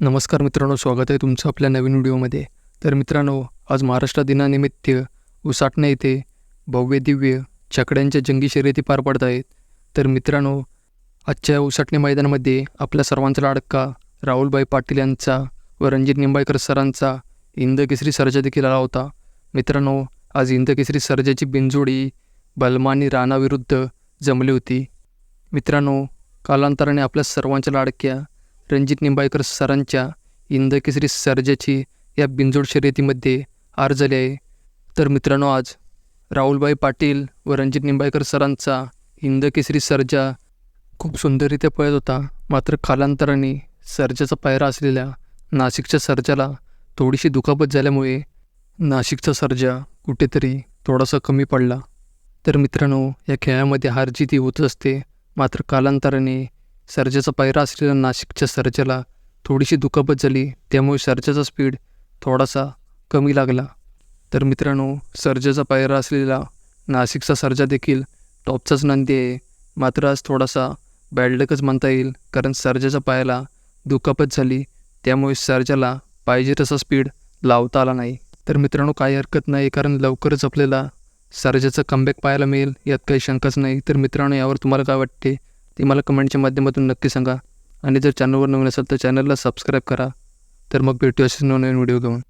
नमस्कार मित्रांनो स्वागत आहे तुमचं आपल्या नवीन व्हिडिओमध्ये. तर मित्रांनो आज महाराष्ट्र दिनानिमित्त उसाटणे येथे भव्य दिव्य छकड्यांच्या जंगी शर्यती पार पडत आहेत. तर मित्रांनो आजच्या उसाटणे मैदानामध्ये आपल्या सर्वांचा लाडका राहुलभाई पाटील यांचा व रणजित निंबाळकर सरांचा इंद केसरी सर्जा देखील आला होता. मित्रांनो आज इंदकेसरी सर्जाची बिनजोडी बलमानी राणाविरुद्ध जमली होती. मित्रांनो कालांतराने आपल्या सर्वांच्या लाडक्या रणजित निंबाळकर सरांच्या इंदकेसरी सर्जाची या बिंजोड शर्यतीमध्ये हार झाली आहे. तर मित्रांनो आज राहुलबाई पाटील व रणजित निंबाळकर सरांचा इंदकेसरी सर्जा खूप सुंदररित्या पळत होता. मात्र कालांतराने सर्जाचा पायरा असलेल्या नाशिकच्या सर्जाला थोडीशी दुखापत झाल्यामुळे नाशिकचा सर्जा कुठेतरी थोडासा कमी पडला. तर मित्रांनो या खेळामध्ये हार जीती ही होत असते. मात्र कालांतराने सर्जाचा पायरा असलेल्या नाशिकच्या सर्जाला थोडीशी दुखापत झाली. त्यामुळे सर्जाचा स्पीड थोडासा कमी लागला. तर मित्रांनो सर्जाचा पायरा असलेला नाशिकचा सर्जा देखील टॉपचाच नंदी आहे. मात्र आज थोडासा बॅडलकच म्हणता येईल कारण सर्जाच्या पायाला दुखापत झाली. त्यामुळे सर्जाला पाहिजे तसा स्पीड लावता आला नाही. तर मित्रांनो काही हरकत नाही कारण लवकरच आपल्याला सर्जाचं कमबॅक पाहायला मिळेल यात काही शंकाच नाही. तर मित्रांनो यावर तुम्हाला काय वाटते? ते मला कमेंटच्या माध्यमातून नक्की सांगा. आणि जर चॅनलवर नवीन असेल तर चॅनलला सबस्क्राईब करा. तर मग भेटू असेच नवीन व्हिडिओ घेऊन.